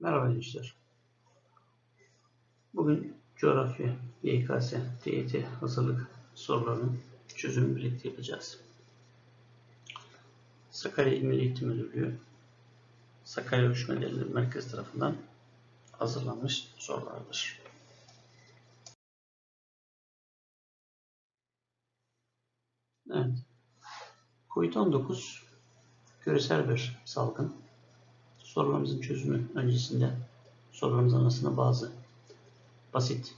Merhaba gençler. Bugün coğrafya, YKS, TYT hazırlık sorularının çözümünü birlikte yapacağız. Sakarya İl Milli Eğitim Müdürlüğü, Sakarya Ölçmeleri Merkez tarafından hazırlanmış sorulardır. Evet. Covid-19 küresel bir salgın. Sorularımızın çözümü öncesinde sorularımızın arasında bazı basit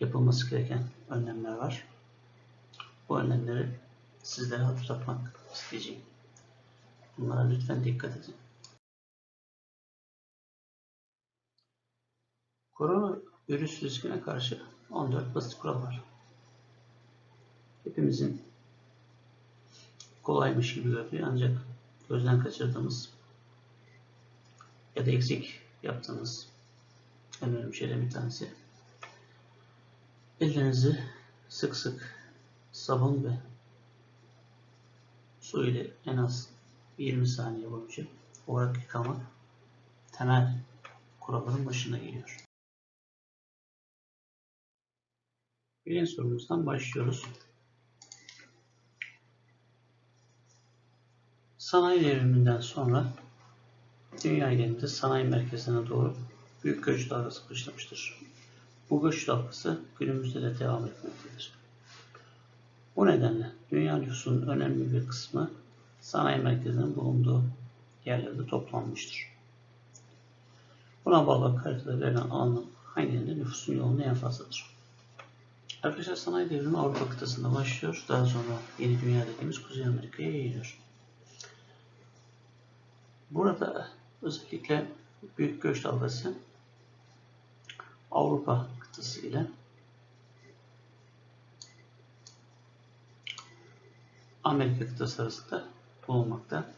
yapılması gereken önlemler var. Bu önlemleri sizlere hatırlatmak isteyeceğim. Bunlara lütfen dikkat edin. Korona virüs riskine karşı 14 basit kural var. Hepimizin kolaymış gibi görünüyor ancak gözden kaçırdığımız ya da eksik yaptığınız önemli şeylerden bir tanesi ellerinizi sık sık sabun ve su ile en az 20 saniye boyunca olarak yıkamak temel kuralların başına geliyor. Birinci sorumuzdan başlıyoruz. Sanayi devriminden sonra dünya genelinde sanayi merkezine doğru büyük göç dalgası başlamıştır. Bu göç dalgası günümüzde de devam etmektedir. Bu nedenle dünya nüfusunun önemli bir kısmı sanayi merkezinin bulunduğu yerlerde toplanmıştır. Buna bağlı haritada verilen alanın hangilerinde nüfusun yoğunluğu en fazladır? Arkadaşlar sanayi devrimi Avrupa kıtasında başlıyor. Daha sonra yeni dünya dediğimiz Kuzey Amerika'ya yayılıyor. Burada özellikle büyük göç dalgası Avrupa kıtası ile Amerika kıtası arasında bulunmakta.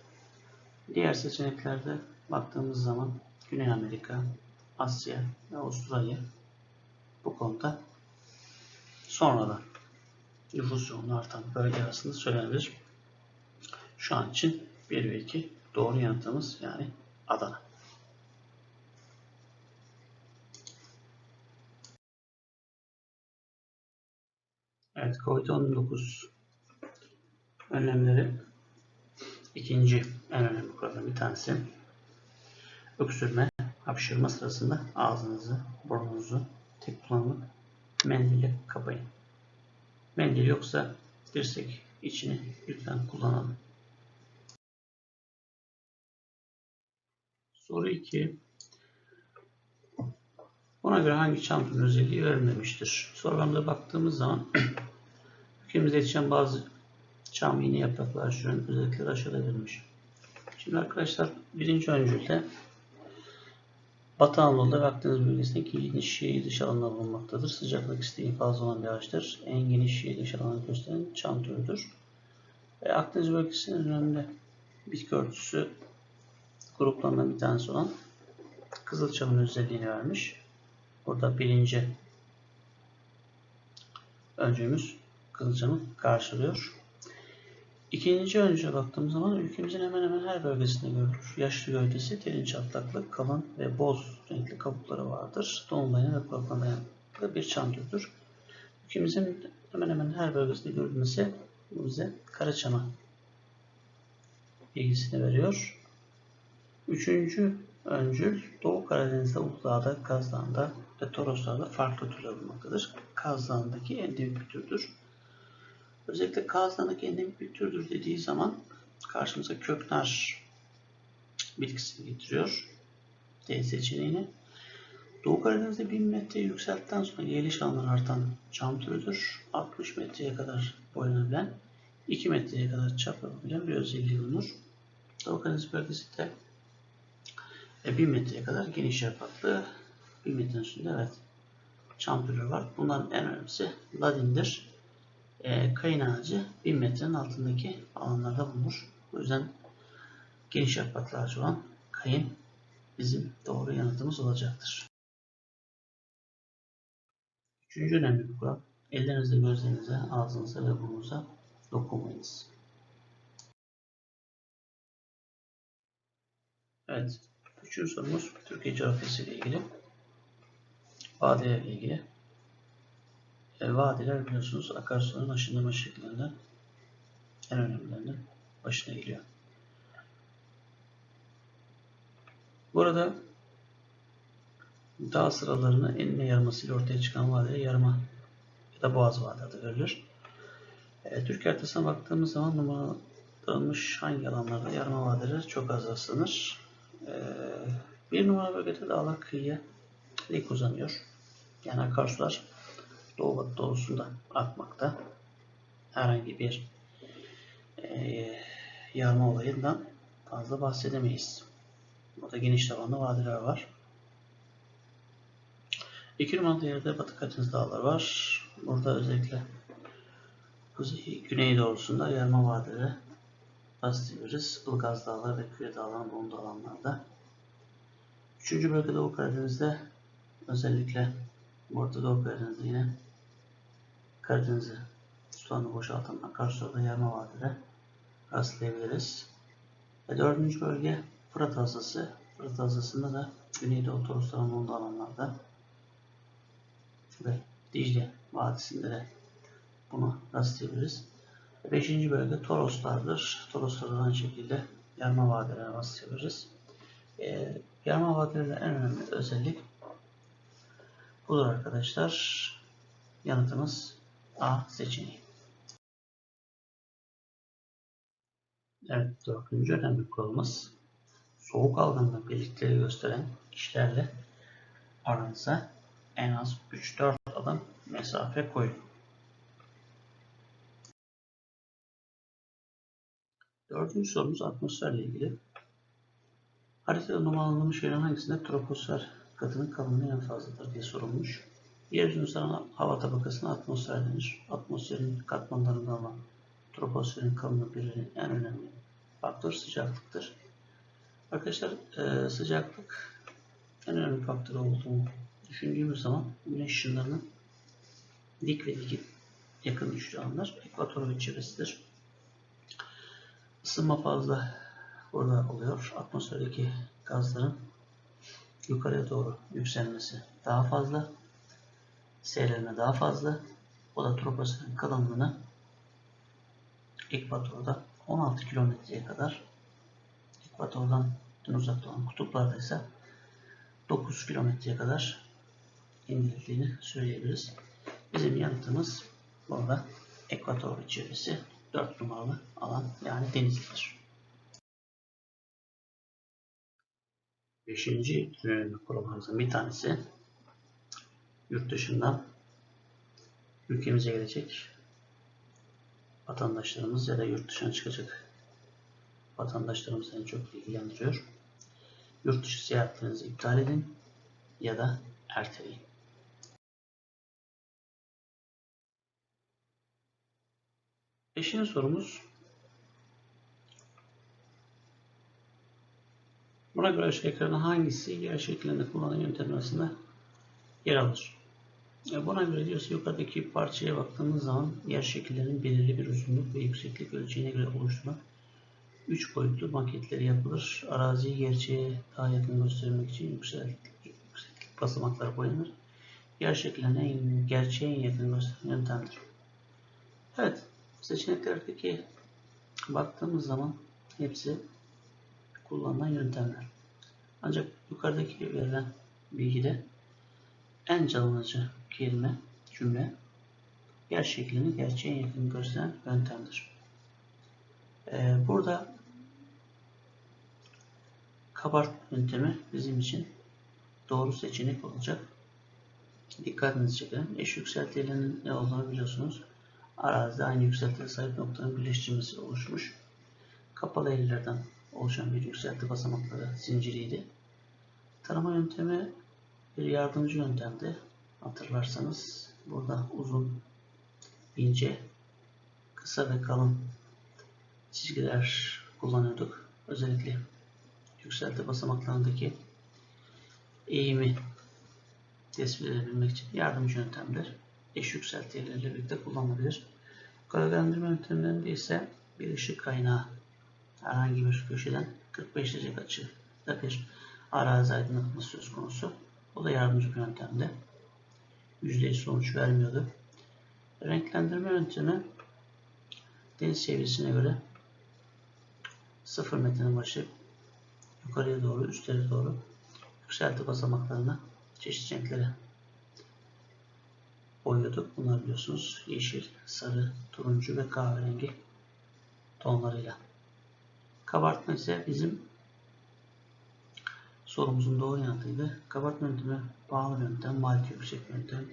Diğer seçeneklerde baktığımız zaman Güney Amerika, Asya ve Avustralya bu konuda sonradan nüfus yoğunluğu artan bölge arasında söylenebilir. Şu an için 1 ve 2 doğru yanıtımız yani Adana. Evet, COVID-19 önlemleri ikinci en önemli kuraldan bir tanesi. Öksürme, hapşırma sırasında ağzınızı, burnunuzu tek kullanımlık mendille kapayın. Mendil yoksa dirsek içini lütfen kullanalım. Soru 2. Buna göre hangi türü özelliği verilmemiştir? Sorularımıza baktığımız zaman ülkemizde yetişen bazı çam iğne yaprakları şunun özellikleri aşağıda verilmiş. Şimdi arkadaşlar birinci öncülde Batı Anadolu'da ve Akdeniz bölgesindeki geniş yayı dış alanlar bulunmaktadır. Sıcaklık isteği fazla olan bir ağaçtır. En geniş yayı dış alanı gösteren çam türüdür. Ve Akdeniz bölgesinin önemli bitki örtüsü gruplarından bir tanesi olan Kızılçam'ın özelliğini vermiş. Burada birinci öncümüz Kızılçam'ı karşılıyor. İkinci öncüye baktığımız zaman ülkemizin hemen hemen her bölgesinde görülür. Yaşlı gövdesi, derin çatlaklı, kalın ve boz renkli kabukları vardır. Dolunayına ve kuraklarına dayanıklı bir çam türüdür. Ülkemizin hemen hemen her bölgesinde görülmesi bize Karaçam'a bilgisini veriyor. Üçüncü öncül Doğu Karadeniz'de, Uludağ'da, Kaz Dağı'nda ve Toroslar'da farklı türler bulunmaktadır. Kaz Dağı'ndaki endemik bir türdür. Özellikle Kaz Dağı'ndaki endemik bir türdür dediği zaman karşımıza köknar bitkisini getiriyor. D seçeneğini. Doğu Karadeniz'de 1000 metre yükselttikten sonra geliş alanları artan çam türüdür. 60 metreye kadar boyanabilen, 2 metreye kadar çap yapabilen bir özelliği bulunur. Doğu Karadeniz bölgesinde 1000 metreye kadar geniş yapraklı 1000 metrenin üstünde evet çam var. Bunların en önemlisi ladindir. E, kayın ağacı 1000 metrenin altındaki alanlarda bulunur. O yüzden geniş yapraklı ağacı olan kayın bizim doğru yanıtımız olacaktır. Üçüncü önemli bir kural. Ellerinizle gözlerinize, ağzınıza ve burnunuza dokunmayınız. Evet. Üçüncü sorumuz Türkiye coğrafyası ile ilgili. Vadilerle ilgili. E, vadiler biliyorsunuz akarsuların aşındırma şekillerinden en önemlilerinden başına geliyor. Burada dağ sıralarını enine yarmasıyla ortaya çıkan vadilere yarma ya da boğaz vadi adı verilir. E, Türk haritasına baktığımız zaman numaralanmış hangi alanlarda yarma vadileri çok az rastlanır. E, bir numara bölgede dağlar kıyıya dik uzanıyor. Yani akarsular doğu batı doğusunda akmakta. Herhangi bir e, yarma olayından fazla bahsedemeyiz. Burada geniş tabanlı vadiler var. İki numaralı yerde Batı Karadeniz dağları var. Burada özellikle kuzey, güney doğusunda yarma vadileri rastlayabiliriz. Ilgaz Dağları ve Küre Dağları'nın bulunduğu alanlarda. Üçüncü bölge Doğu Karadeniz'de özellikle Orta Doğu Karadeniz'de yine Karadeniz'i sularını boşaltan akarsularda yarma vadileri rastlayabiliriz. Ve dördüncü bölge Fırat Havzası. Fırat Havzası'nda da Güneydoğu Torosların bulunduğu alanlarda ve Dicle Vadisi'nde de bunu rastlayabiliriz. Beşinci bölge Toroslardır. Toroslarda aynı şekilde yarma vadilerine rastlayabiliriz. E, yarma vadilerinde en önemli özellik budur arkadaşlar. Yanıtımız A seçeneği. Evet, dördüncü önemli kuralımız soğuk algınlığı belirtileri gösteren kişilerle aranıza en az 3-4 adım mesafe koyun. Dördüncü sorumuz atmosferle ilgili. Haritada numaralanmış yerin hangisinde troposfer katının kalınlığı en fazladır diye sorulmuş. Yeryüzünün saran hava tabakasına atmosfer denir. Atmosferin katmanlarında olan troposferin kalınlığı birinin en önemli faktör sıcaklıktır. Arkadaşlar e, sıcaklık en önemli faktör olduğunu düşündüğümüz zaman güneş ışınlarının dik ve dik yakın düştüğü alanlar ekvator ve çevresidir. Isınma fazla burada oluyor. Atmosferdeki gazların yukarıya doğru yükselmesi daha fazla. Seyrelme daha fazla. O da troposferin kalınlığını ekvatorda 16 kilometreye kadar ekvatordan en uzakta olan kutuplarda ise 9 kilometreye kadar indirildiğini söyleyebiliriz. Bizim yanıtımız burada ekvator çevresi 4 numaralı alan yani denizlidir. Beşinci önemli kurallarımızın bir tanesi yurt dışından ülkemize gelecek vatandaşlarımız ya da yurt dışına çıkacak vatandaşlarımız en çok ilgilendiriyor. Yurt dışı seyahatlerinizi iptal edin ya da erteleyin. Beşinci sorumuz Buna göre aşağıdakilerden hangisi yer şeklinde kullanılan yöntem arasında yer alır? E, buna göre diyorsa yukarıdaki parçaya baktığımız zaman yer şekillerinin belirli bir uzunluk ve yükseklik ölçeğine göre oluşturulan 3 boyutlu maketleri yapılır. Araziyi gerçeğe daha yakın göstermek için yükseklik, yükseklik basamakları boyanır. Yer şekillerine gerçeğe yakın gösteren yöntemdir. Evet, seçeneklerdeki baktığımız zaman hepsi kullanılan yöntemler. Ancak yukarıdaki verilen bilgide en canlıcı kelime, cümle yer şeklini gerçeğe yakın gösteren yöntemdir. Ee, burada kabart yöntemi bizim için doğru seçenek olacak. Dikkatinizi çekelim. Eş yükseltilerinin ne olduğunu biliyorsunuz. Arazide aynı yükseltiye sahip noktanın birleştirmesi oluşmuş. Kapalı ellerden oluşan bir yükselti basamakları zinciriydi. Tarama yöntemi bir yardımcı yöntemdi. Hatırlarsanız burada uzun, ince, kısa ve kalın çizgiler kullanıyorduk. Özellikle yükselti basamaklarındaki eğimi tespit edebilmek için yardımcı yöntemdir. Eş yükseltileriyle birlikte kullanılabilir. Gölgelendirme yöntemlerinde ise bir ışık kaynağı herhangi bir köşeden 45 derece açıda bir arazi aydınlatması söz konusu. O da yardımcı bir yöntemdi. %100 sonuç vermiyordu. Renklendirme yöntemi deniz seviyesine göre 0 metrenin başı yukarıya doğru, üstlere doğru yükselti basamaklarına çeşitli renklere boyuyorduk. Bunlar biliyorsunuz yeşil, sarı, turuncu ve kahverengi tonlarıyla. Kabartma ise bizim sorumuzun doğru yanıtıydı. Kabartma yöntemi pahalı yöntem, maliyeti yüksek yöntem.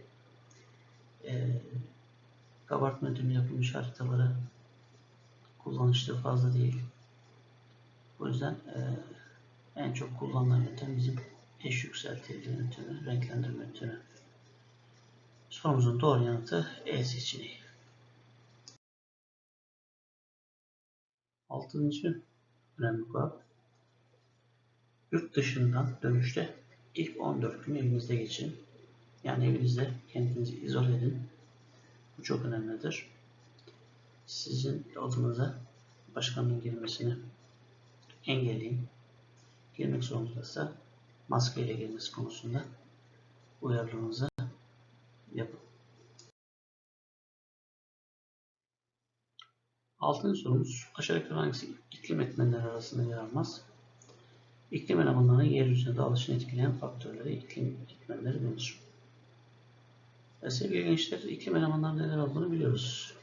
Ee, kabartma yöntemi yapılmış haritaları kullanışlı fazla değil. O yüzden e, en çok kullanılan yöntem bizim eş yükseltici yöntemi, renklendirme yöntemi. Sorumuzun doğru yanıtı E seçeneği. Altıncı önemli kural. Yurt dışından dönüşte ilk 14 gün evinizde geçin. Yani evinizde kendinizi izole edin. Bu çok önemlidir. Sizin odamıza başkanın girmesini engelleyin. Girmek zorundaysa maskeyle girmesi konusunda uyarılarınızı yapın. Altıncı sorumuz aşağıdaki hangisi iklim etmenleri arasında yer almaz? İklim elemanlarına yeryüzünde alışını etkileyen faktörlere iklim etmenleri denir. E sevgili gençler, iklim elemanlarının neler olduğunu biliyoruz.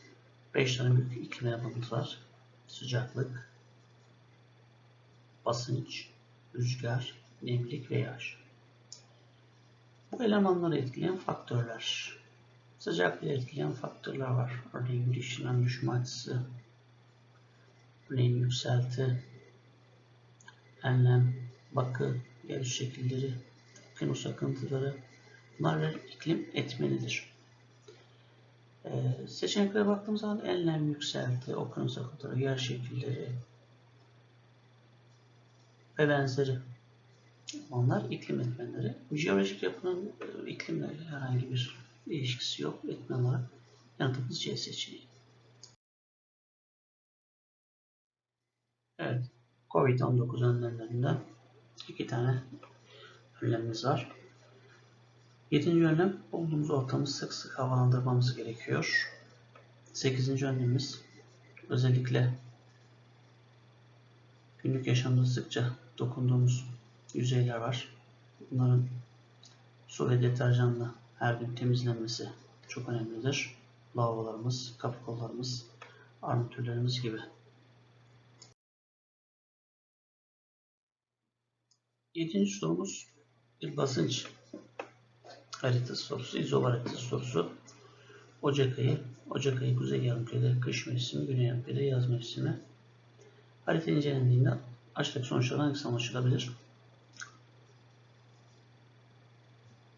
5 tane büyük iklim elemanımız var. Sıcaklık, basınç, rüzgar, nemlik ve yağış. Bu elemanları etkileyen faktörler. Sıcaklığı etkileyen faktörler var. Örneğin ışınlan düşme açısı, örneğin yükselti, enlem, bakı, yer şekilleri, okyanus akıntıları bunlar bir iklim etmenidir. Ee, seçeneklere baktığımız zaman enlem, yükselti, okyanus akıntıları, yer şekilleri ve benzeri onlar iklim etmenleri. Jeolojik yapının e, iklimle herhangi bir ilişkisi yok etmen olarak. Yanıtımız C seçeneği. Evet. Covid-19 önlemlerinden iki tane önlemimiz var. Yedinci önlem bulunduğumuz ortamı sık sık havalandırmamız gerekiyor. Sekizinci önlemimiz özellikle günlük yaşamda sıkça dokunduğumuz yüzeyler var. Bunların su ve deterjanla her gün temizlenmesi çok önemlidir. Lavabolarımız, kapı kollarımız, armatürlerimiz gibi. Yedinci sorumuz bir basınç haritası sorusu, izobar haritası sorusu. Ocak ayı, Ocak ayı Kuzey Yarımküre'de kış mevsimi, Güney Yarımküre'de yaz mevsimi. Harita incelendiğinde aşağıdaki sonuçlardan hangisi anlaşılabilir?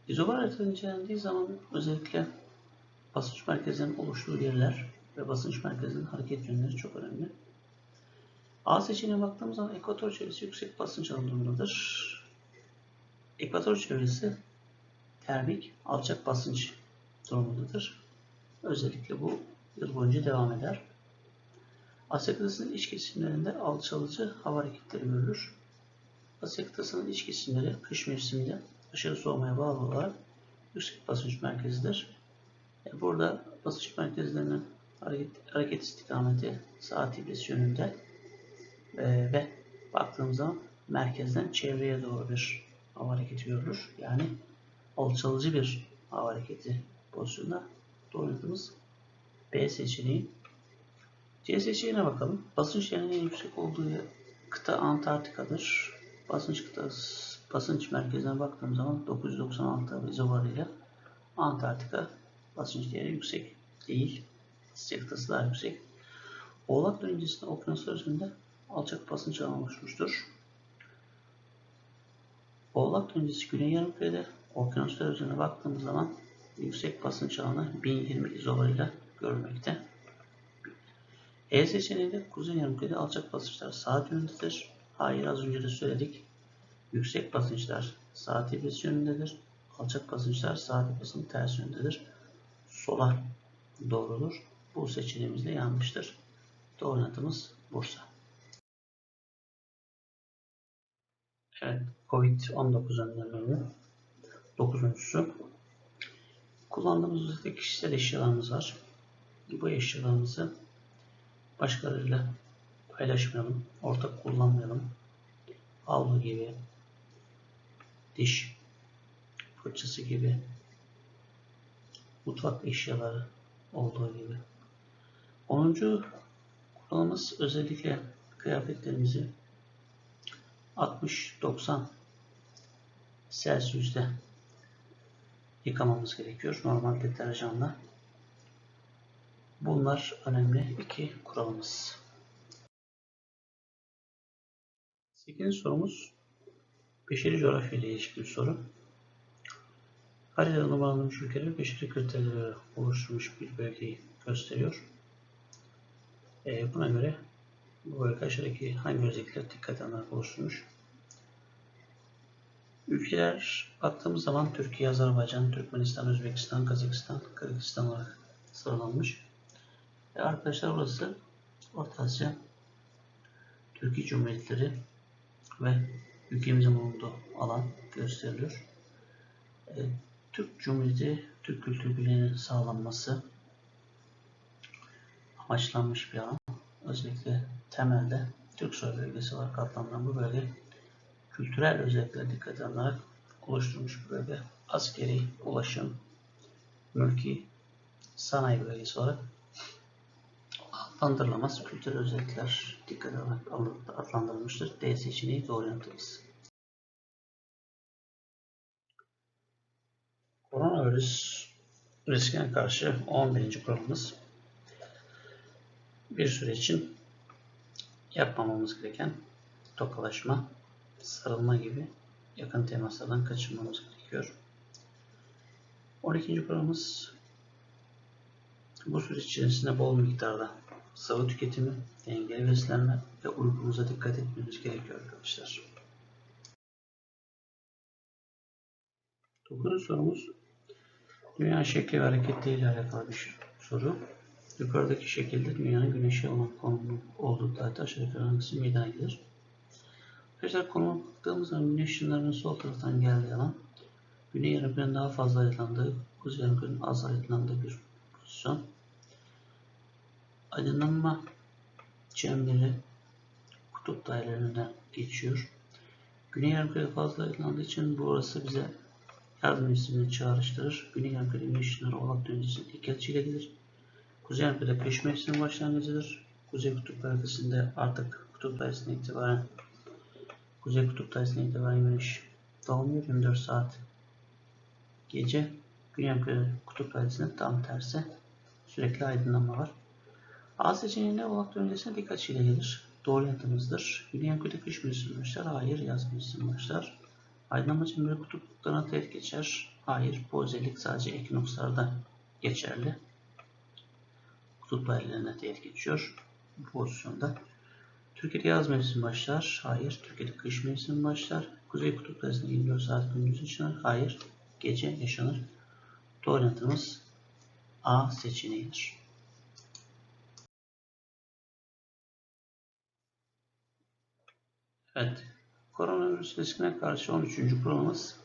İzobar harita incelendiği zaman özellikle basınç merkezlerinin oluştuğu yerler ve basınç merkezinin hareket yönleri çok önemli. A seçeneğine baktığımız zaman ekvator çevresi yüksek basınç alanındadır. Ekvator çevresi termik alçak basınç durumundadır. Özellikle bu yıl boyunca devam eder. Asya kıtasının iç kesimlerinde alçalıcı hava hareketleri görülür. Asya kıtasının iç kesimleri kış mevsiminde aşırı soğumaya bağlı olarak yüksek basınç merkezidir. E, burada basınç merkezlerinin hareket, hareket istikameti saat ibresi yönünde e, ve baktığımız zaman merkezden çevreye doğru bir hava hareketi görülür. Yani alçalıcı bir hava hareketi pozisyonunda doğru yanıtımız B seçeneği. C seçeneğine bakalım. Basınç yerinin en yüksek olduğu kıta Antarktika'dır. Basınç kıtası, basınç merkezine baktığım zaman 996 izobarıyla Antarktika basınç değeri yüksek değil. Sıcak kıtası daha yüksek. Oğlak döngüsünde okyanuslar üzerinde alçak basınç alanı oluşmuştur. Oğlak döngüsü güney yarımkürede okyanuslar üzerine baktığımız zaman yüksek basınç alanı 1020 izobarıyla görülmekte. E seçeneğinde kuzey yarımkürede alçak basınçlar saat yönündedir. Hayır az önce de söyledik. Yüksek basınçlar saat ibresi yönündedir. Alçak basınçlar saat ibresi ters yönündedir. Sola doğrudur. Bu seçeneğimiz de yanlıştır. Doğru Bursa. Evet, Covid-19 önlemlerinin dokuzuncusu. Kullandığımız özellikle kişisel eşyalarımız var. Bu eşyalarımızı başkalarıyla paylaşmayalım, ortak kullanmayalım. Havlu gibi, diş fırçası gibi, mutfak eşyaları olduğu gibi. 10. kuralımız özellikle kıyafetlerimizi 60-90 Celsius'te yıkamamız gerekiyor normal deterjanla. Bunlar önemli iki kuralımız. 8. sorumuz beşeri coğrafya ile ilişkili bir soru. Haritada numaralanmış ülkeler beşeri kriterlere oluşturmuş bir bölgeyi gösteriyor. E, buna göre bu bölge aşağıdaki hangi özellikler dikkat alınarak oluşturmuş? Ülkeler baktığımız zaman Türkiye, Azerbaycan, Türkmenistan, Özbekistan, Kazakistan, Kırgızistan olarak sıralanmış. Ve arkadaşlar burası Orta Asya, Türkiye Cumhuriyetleri ve ülkemizin bulunduğu alan gösteriliyor. E, Türk Cumhuriyeti, Türk kültür birliğinin sağlanması amaçlanmış bir alan. Özellikle temelde Türk soy bölgesi olarak adlandırılan bu bölge kültürel özelliklere dikkat alınarak oluşturmuş bir bölge. Askeri, ulaşım, mülki, sanayi bölgesi olarak adlandırılamaz kültürel özellikler dikkat alarak adlandırılmıştır. D seçeneği doğru yanıtımız. Koronavirüs riskine karşı 11. kuralımız bir süre için yapmamamız gereken tokalaşma, sarılma gibi yakın temaslardan kaçınmamız gerekiyor. 12. kuralımız bu süreç içerisinde bol miktarda sıvı tüketimi, dengeli beslenme ve uykumuza dikkat etmemiz gerekiyor arkadaşlar. Dokuzuncu sorumuz Dünya şekli ve hareketleri ile alakalı bir soru. Yukarıdaki şekilde dünyanın güneşe olan konumu olduğu tarihte aşağıdaki hangisi meydana gelir? Arkadaşlar konuma baktığımız zaman güneş ışınlarının sol taraftan geldiği alan güney yarımkürenin daha fazla aydınlandığı, kuzey yarımkürenin az aydınlandığı bir pozisyon. Aydınlanma çemberi kutup dairelerinden geçiyor. Güney yarımkürede fazla aydınlandığı için burası bize yardım ismini çağrıştırır. Güney yarımkürede güneş ışınları oğlak döngüsü dik açıyla gelir. Kuzey yarımkürede kış mevsimi başlangıcıdır. Kuzey kutup bölgesinde artık kutup dairesine itibaren Kuzey kutup dairesine itibaren güneş doğmuyor 24 saat gece. Güney kutup dairesinde tam tersi sürekli aydınlanma var. A seçeneğinde oğlak döngüsüne dik açıyla gelir. Doğru yanıtımızdır. Güney yarımkürede kış mevsimi başlar. Hayır yaz mevsimi başlar. Aydınlanma çemberi kutuplarına teğet geçer. Hayır bu özellik sadece ekinokslarda geçerli. Kutup dairelerine teğet geçiyor. Bu pozisyonda Türkiye'de yaz mevsimi başlar. Hayır. Türkiye'de kış mevsimi başlar. Kuzey kutup arasında 24 saat gündüz yaşanır. Hayır. Gece yaşanır. Doğru yanıtımız A seçeneğidir. Evet. Koronavirüs riskine karşı 13. kuralımız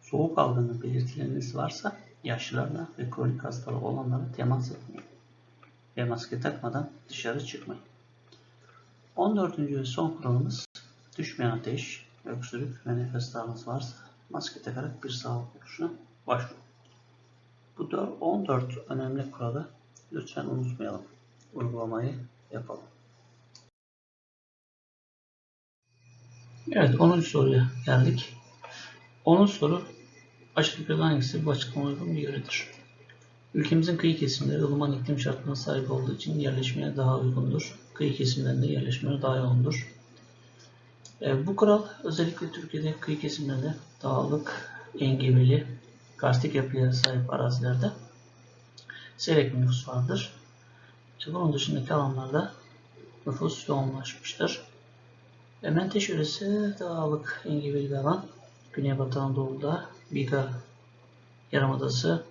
soğuk algınlığı belirtileriniz varsa yaşlılarla ve kronik hastalığı olanlara temas etmeyin ve maske takmadan dışarı çıkmayın. 14. ve son kuralımız düşmeyen ateş, öksürük ve nefes darlığı varsa maske takarak bir sağlık kuruluşuna başvurun. Bu 14 önemli kuralı lütfen unutmayalım. Uygulamayı yapalım. Evet 10. soruya geldik. 10. soru aşağıdakilerden hangisi bu açıklama uygun bir yöredir? Ülkemizin kıyı kesimleri ılıman iklim şartlarına sahip olduğu için yerleşmeye daha uygundur. Kıyı kesimlerinde yerleşmeye daha yoğundur. E, bu kural özellikle Türkiye'de kıyı kesimlerinde dağlık, engebeli, karstik yapıya sahip arazilerde seyrek nüfus vardır. İşte bunun dışındaki alanlarda nüfus yoğunlaşmıştır. E, Menteş dağlık, engebeli bir alan. Güneybatı Anadolu'da Biga Yarımadası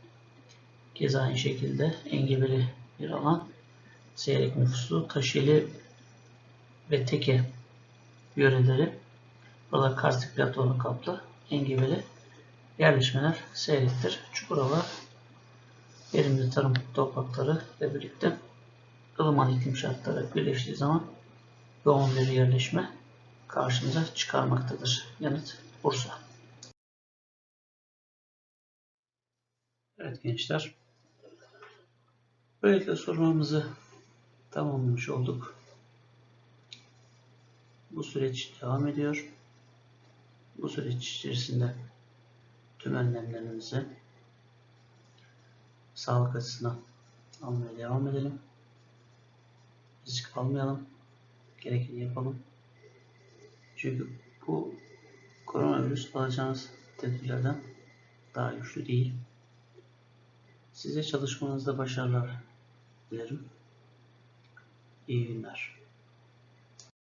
Keza aynı şekilde engebeli bir alan. Seyrek nüfuslu Taşeli ve Teke yöreleri Burada karstik platonla kaplı engebeli yerleşmeler seyrektir. Çukurova verimli tarım toprakları ile birlikte ılıman iklim şartları birleştiği zaman yoğun bir yerleşme karşımıza çıkarmaktadır. Yanıt Bursa. Evet gençler. Böylelikle sorumamızı tamamlamış olduk. Bu süreç devam ediyor. Bu süreç içerisinde tüm önlemlerimizi sağlık açısından almaya devam edelim. Risk almayalım. Gerekeni yapalım. Çünkü bu koronavirüs alacağınız tedbirlerden daha güçlü değil. Size çalışmanızda başarılar dilerim. İyi günler.